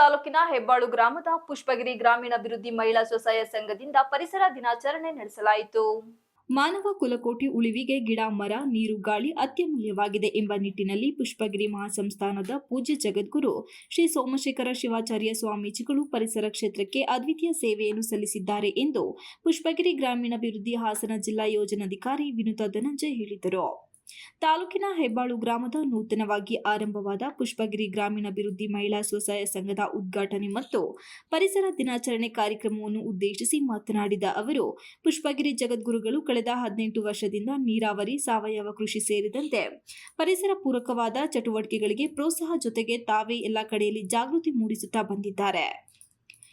ತಾಲೂಕಿನ ಹೆಬ್ಬಾಳು ಗ್ರಾಮದ ಪುಷ್ಪಗಿರಿ ಗ್ರಾಮೀಣಾಭಿವೃದ್ಧಿ ಮಹಿಳಾ ಸ್ವಸಹಾಯ ಸಂಘದಿಂದ ಪರಿಸರ ದಿನಾಚರಣೆ ನಡೆಸಲಾಯಿತು. ಮಾನವ ಕುಲಕೋಟಿ ಉಳಿವಿಗೆ ಗಿಡ, ಮರ, ನೀರು, ಗಾಳಿ ಅತ್ಯಮೂಲ್ಯವಾಗಿದೆ ಎಂಬ ನಿಟ್ಟಿನಲ್ಲಿ ಪುಷ್ಪಗಿರಿ ಮಹಾಸಂಸ್ಥಾನದ ಪೂಜ್ಯ ಜಗದ್ಗುರು ಶ್ರೀ ಸೋಮಶೇಖರ ಶಿವಾಚಾರ್ಯ ಸ್ವಾಮೀಜಿಗಳು ಪರಿಸರ ಕ್ಷೇತ್ರಕ್ಕೆ ಅದ್ವಿತೀಯ ಸೇವೆಯನ್ನು ಸಲ್ಲಿಸಿದ್ದಾರೆ ಎಂದು ಪುಷ್ಪಗಿರಿ ಗ್ರಾಮೀಣಾಭಿವೃದ್ಧಿ ಹಾಸನ ಜಿಲ್ಲಾ ಯೋಜನಾಧಿಕಾರಿ ವಿನುತಾ ಧನಂಜಯ ಹೇಳಿದರು. ತಾಲೂಕಿನ ಹೆಬ್ಬಾಳು ಗ್ರಾಮದ ನೂತನವಾಗಿ ಆರಂಭವಾದ ಪುಷ್ಪಗಿರಿ ಗ್ರಾಮೀಣಾಭಿವೃದ್ಧಿ ಮಹಿಳಾ ಸ್ವಸಹಾಯ ಸಂಘದ ಉದ್ಘಾಟನೆ ಮತ್ತು ಪರಿಸರ ದಿನಾಚರಣೆ ಕಾರ್ಯಕ್ರಮವನ್ನು ಉದ್ದೇಶಿಸಿ ಮಾತನಾಡಿದ ಅವರು, ಪುಷ್ಪಗಿರಿ ಜಗದ್ಗುರುಗಳು ಕಳೆದ ಹದಿನೆಂಟು ವರ್ಷದಿಂದ ನೀರಾವರಿ, ಸಾವಯವ ಕೃಷಿ ಸೇರಿದಂತೆ ಪರಿಸರ ಪೂರಕವಾದ ಚಟುವಟಿಕೆಗಳಿಗೆ ಪ್ರೋತ್ಸಾಹ ಜೊತೆಗೆ ತಾವೇ ಎಲ್ಲ ಕಡೆಯಲ್ಲಿ ಜಾಗೃತಿ ಮೂಡಿಸುತ್ತಾ ಬಂದಿದ್ದಾರೆ.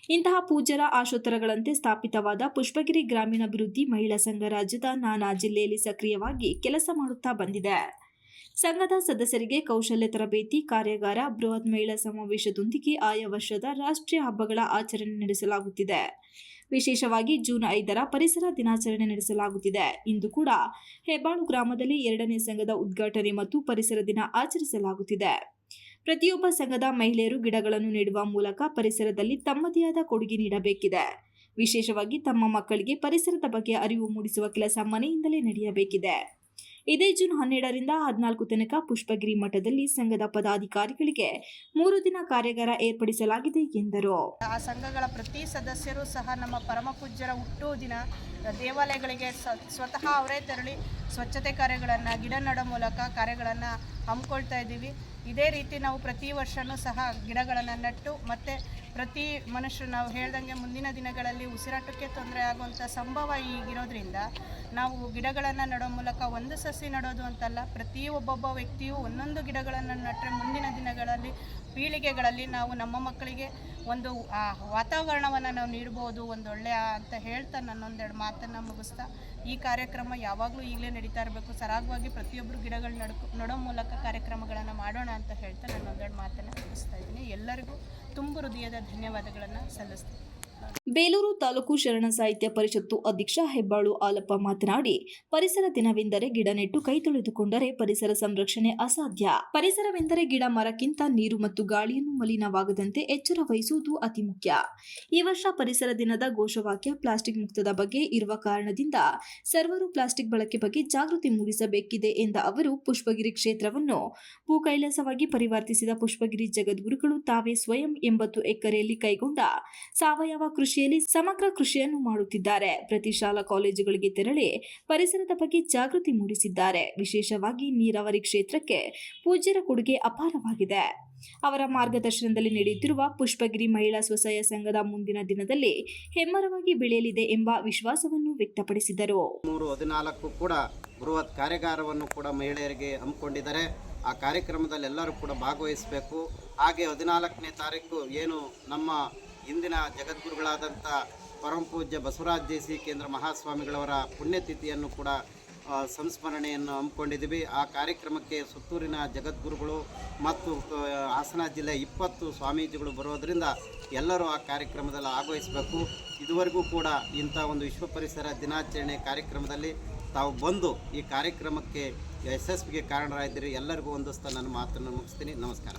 ಇಂತಹ ಪೂಜ್ಯರ ಆಶೋತ್ತರಗಳಂತೆ ಸ್ಥಾಪಿತವಾದ ಪುಷ್ಪಗಿರಿ ಗ್ರಾಮೀಣಾಭಿವೃದ್ಧಿ ಮಹಿಳಾ ಸಂಘ ರಾಜ್ಯದ ನಾನಾ ಜಿಲ್ಲೆಯಲ್ಲಿ ಸಕ್ರಿಯವಾಗಿ ಕೆಲಸ ಮಾಡುತ್ತಾ ಬಂದಿದೆ. ಸಂಘದ ಸದಸ್ಯರಿಗೆ ಕೌಶಲ್ಯ ತರಬೇತಿ, ಕಾರ್ಯಾಗಾರ, ಬೃಹತ್ ಮಹಿಳಾ ಸಮಾವೇಶದೊಂದಿಗೆ ಆಯಾ ವರ್ಷದ ರಾಷ್ಟ್ರೀಯ ಹಬ್ಬಗಳ ಆಚರಣೆ ನಡೆಸಲಾಗುತ್ತಿದೆ. ವಿಶೇಷವಾಗಿ ಜೂನ್ ಐದರ ಪರಿಸರ ದಿನಾಚರಣೆ ನಡೆಸಲಾಗುತ್ತಿದೆ. ಇಂದು ಕೂಡ ಹೆಬ್ಬಾಳು ಗ್ರಾಮದಲ್ಲಿ ಎರಡನೇ ಸಂಘದ ಉದ್ಘಾಟನೆ ಮತ್ತು ಪರಿಸರ ದಿನ ಆಚರಿಸಲಾಗುತ್ತಿದೆ. ಪ್ರತಿಯೊಬ್ಬ ಸಂಘದ ಮಹಿಳೆಯರು ಗಿಡಗಳನ್ನು ನೆಡುವ ಮೂಲಕ ಪರಿಸರದಲ್ಲಿ ತಮ್ಮದೇ ಆದ ಕೊಡುಗೆ ನೀಡಬೇಕಿದೆ. ವಿಶೇಷವಾಗಿ ತಮ್ಮ ಮಕ್ಕಳಿಗೆ ಪರಿಸರದ ಬಗ್ಗೆ ಅರಿವು ಮೂಡಿಸುವ ಕೆಲಸ ಮನೆಯಿಂದಲೇ ನಡೆಯಬೇಕಿದೆ. ಇದೇ ಜೂನ್ ಹನ್ನೆರಡರಿಂದ ಹದಿನಾಲ್ಕು ತನಕ ಪುಷ್ಪಗಿರಿ ಮಠದಲ್ಲಿ ಸಂಘದ ಪದಾಧಿಕಾರಿಗಳಿಗೆ ಮೂರು ದಿನ ಕಾರ್ಯಾಗಾರ ಏರ್ಪಡಿಸಲಾಗಿದೆ ಎಂದರು. ಆ ಸಂಘಗಳ ಪ್ರತಿ ಸದಸ್ಯರು ಸಹ ನಮ್ಮ ಪರಮ ಪೂಜ್ಯರ ಹುಟ್ಟು ದಿನ ದೇವಾಲಯಗಳಿಗೆ ಸ್ವತಃ ಅವರೇ ತೆರಳಿ ಸ್ವಚ್ಛತೆ ಕಾರ್ಯಗಳನ್ನು, ಗಿಡ ನೆಡೋ ಮೂಲಕ ಕಾರ್ಯಗಳನ್ನು ಹಮ್ಮಿಕೊಳ್ತಾ ಇದ್ದೀವಿ. ಇದೇ ರೀತಿ ನಾವು ಪ್ರತಿ ವರ್ಷವೂ ಸಹ ಗಿಡಗಳನ್ನು ನೆಟ್ಟು ಮತ್ತು ಪ್ರತಿ ಮನುಷ್ಯರು ನಾವು ಹೇಳ್ದಂಗೆ ಮುಂದಿನ ದಿನಗಳಲ್ಲಿ ಉಸಿರಾಟಕ್ಕೆ ತೊಂದರೆ ಆಗುವಂಥ ಸಂಭವ ಈಗಿರೋದ್ರಿಂದ ನಾವು ಗಿಡಗಳನ್ನು ನೆಡೋ ಮೂಲಕ ಒಂದು ಸಸಿ ನೆಡೋದು ಅಂತಲ್ಲ, ಪ್ರತಿ ಒಬ್ಬೊಬ್ಬ ವ್ಯಕ್ತಿಯು ಒಂದೊಂದು ಗಿಡಗಳನ್ನು ನೆಟ್ಟರೆ ಮುಂದಿನ ದಿನಗಳಲ್ಲಿ ಪೀಳಿಗೆಗಳಲ್ಲಿ ನಾವು ನಮ್ಮ ಮಕ್ಕಳಿಗೆ ಒಂದು ವಾತಾವರಣವನ್ನು ನಾವು ನೀಡ್ಬೋದು ಒಂದು ಒಳ್ಳೆಯ ಅಂತ ಹೇಳ್ತಾ ನನ್ನೊಂದೆರಡು ಮಾತನ್ನು ಮುಗಿಸ್ತಾ, ಈ ಕಾರ್ಯಕ್ರಮ ಯಾವಾಗಲೂ ಈಗಲೇ ನಡೀತಾ ಇರಬೇಕು. ಸರಾಗವಾಗಿ ಪ್ರತಿಯೊಬ್ಬರು ಗಿಡಗಳು ನಡ್ಕೊ, ನೋಡೋ ಮೂಲಕ ಕಾರ್ಯಕ್ರಮಗಳನ್ನು ಮಾಡೋಣ ಅಂತ ಹೇಳ್ತಾ ಒಂದೆರಡು ಮಾತನ್ನು ಮುಗಿಸ್ತಾ ಇದ್ದೀನಿ. ಎಲ್ಲರಿಗೂ ತುಂಬ ಹೃದಯದ ಧನ್ಯವಾದಗಳನ್ನು ಸಲ್ಲಿಸ್ತೀನಿ. ಬೇಲೂರು ತಾಲೂಕು ಶರಣ ಸಾಹಿತ್ಯ ಪರಿಷತ್ತು ಅಧ್ಯಕ್ಷ ಹೆಬ್ಬಾಳು ಆಲಪ್ಪ ಮಾತನಾಡಿ, ಪರಿಸರ ದಿನವೆಂದರೆ ಗಿಡ ನೆಟ್ಟು ಕೈ ತೊಳೆದುಕೊಂಡರೆ ಪರಿಸರ ಸಂರಕ್ಷಣೆ ಅಸಾಧ್ಯ. ಪರಿಸರವೆಂದರೆ ಗಿಡ ಮರಕ್ಕಿಂತ ನೀರು ಮತ್ತು ಗಾಳಿಯನ್ನು ಮಲಿನವಾಗದಂತೆ ಎಚ್ಚರ ವಹಿಸುವುದು ಅತಿ ಮುಖ್ಯ. ಈ ವರ್ಷ ಪರಿಸರ ದಿನದ ಘೋಷವಾಕ್ಯ ಪ್ಲಾಸ್ಟಿಕ್ ಮುಕ್ತದ ಬಗ್ಗೆ ಇರುವ ಕಾರಣದಿಂದ ಸರ್ವರು ಪ್ಲಾಸ್ಟಿಕ್ ಬಳಕೆ ಬಗ್ಗೆ ಜಾಗೃತಿ ಮೂಡಿಸಬೇಕಿದೆ ಎಂದ ಅವರು, ಪುಷ್ಪಗಿರಿ ಕ್ಷೇತ್ರವನ್ನು ಭೂಕೈಲಾಸವಾಗಿ ಪರಿವರ್ತಿಸಿದ ಪುಷ್ಪಗಿರಿ ಜಗದ್ಗುರುಗಳು ತಾವೇ ಸ್ವಯಂ ಎಂಬತ್ತು ಎಕರೆಯಲ್ಲಿ ಕೈಗೊಂಡ ಸಾವಯವ ಕೃಷಿಯಲ್ಲಿ ಸಮಗ್ರ ಕೃಷಿಯನ್ನು ಮಾಡುತ್ತಿದ್ದಾರೆ. ಪ್ರತಿ ಶಾಲಾ ಕಾಲೇಜುಗಳಿಗೆ ತೆರಳಿ ಪರಿಸರದ ಬಗ್ಗೆ ಜಾಗೃತಿ ಮೂಡಿಸಿದ್ದಾರೆ. ವಿಶೇಷವಾಗಿ ನೀರಾವರಿ ಕ್ಷೇತ್ರಕ್ಕೆ ಪೂಜ್ಯರ ಕೊಡುಗೆ ಅಪಾರವಾಗಿದೆ. ಅವರ ಮಾರ್ಗದರ್ಶನದಲ್ಲಿ ನಡೆಯುತ್ತಿರುವ ಪುಷ್ಪಗಿರಿ ಮಹಿಳಾ ಸ್ವಸಹಾಯ ಸಂಘದ ಮುಂದಿನ ದಿನದಲ್ಲಿ ಹೆಮ್ಮರವಾಗಿ ಬೆಳೆಯಲಿದೆ ಎಂಬ ವಿಶ್ವಾಸವನ್ನು ವ್ಯಕ್ತಪಡಿಸಿದರು. ಮೂರು ಹದಿನಾಲ್ಕು ಕೂಡ ಬೃಹತ್ ಕಾರ್ಯಾಗಾರವನ್ನು ಕೂಡ ಮಹಿಳೆಯರಿಗೆ ಹಮ್ಮಿಕೊಂಡಿದ್ದಾರೆ. ಆ ಕಾರ್ಯಕ್ರಮದಲ್ಲಿ ಎಲ್ಲರೂ ಕೂಡ ಭಾಗವಹಿಸಬೇಕು. ಹಾಗೆ ಹದಿನಾಲ್ಕನೇ ತಾರೀಕು ಏನು ನಮ್ಮ ಇಂದಿನ ಜಗದ್ಗುರುಗಳಾದಂಥ ಪರಮಪೂಜ್ಯ ಬಸವರಾಜ ದೇಸಿ ಕೇಂದ್ರ ಮಹಾಸ್ವಾಮಿಗಳವರ ಪುಣ್ಯತಿಥಿಯನ್ನು ಕೂಡ ಸಂಸ್ಮರಣೆಯನ್ನು ಹಮ್ಮಿಕೊಂಡಿದ್ದೀವಿ. ಆ ಕಾರ್ಯಕ್ರಮಕ್ಕೆ ಸುತ್ತೂರಿನ ಜಗದ್ಗುರುಗಳು ಮತ್ತು ಹಾಸನ ಜಿಲ್ಲೆ ಇಪ್ಪತ್ತು ಸ್ವಾಮೀಜಿಗಳು ಬರೋದರಿಂದ ಎಲ್ಲರೂ ಆ ಕಾರ್ಯಕ್ರಮದಲ್ಲಿ ಆಗವಹಿಸಬೇಕು ಇದುವರೆಗೂ ಕೂಡ ಇಂಥ ಒಂದು ವಿಶ್ವ ಪರಿಸರ ದಿನಾಚರಣೆ ಕಾರ್ಯಕ್ರಮದಲ್ಲಿ ತಾವು ಬಂದು ಈ ಕಾರ್ಯಕ್ರಮಕ್ಕೆ ಯಶಸ್ವಿಗೆ ಕಾರಣರಾಗಿದ್ದೀರಿ. ಎಲ್ಲರಿಗೂ ಒಂದಿಸ್ತಾ ನನ್ನ ಮಾತನ್ನು ಮುಗಿಸ್ತೀನಿ. ನಮಸ್ಕಾರ.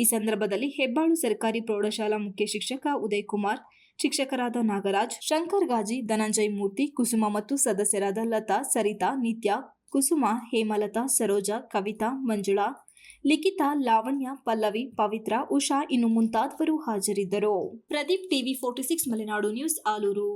ಈ ಸಂದರ್ಭದಲ್ಲಿ ಹೆಬ್ಬಾಳು ಸರ್ಕಾರಿ ಪ್ರೌಢಶಾಲಾ ಮುಖ್ಯ ಶಿಕ್ಷಕ ಉದಯ್ ಕುಮಾರ್ ಶಿಕ್ಷಕರಾದ ನಾಗರಾಜ್, ಶಂಕರ್ ಗಾಜಿ, ಧನಂಜಯ್ ಮೂರ್ತಿ, ಕುಸುಮ ಮತ್ತು ಸದಸ್ಯರಾದ ಲತಾ, ಸರಿತಾ, ನಿತ್ಯ, ಕುಸುಮ, ಹೇಮಲತಾ, ಸರೋಜಾ, ಕವಿತಾ, ಮಂಜುಳಾ, ಲಿಖಿತ, ಲಾವಣ್ಯ, ಪಲ್ಲವಿ, ಪವಿತ್ರ, ಉಷಾ, ಇನ್ನು ಮುಂತಾದವರು ಹಾಜರಿದ್ದರು. Pradeep TV forty six Malenadu news Alur.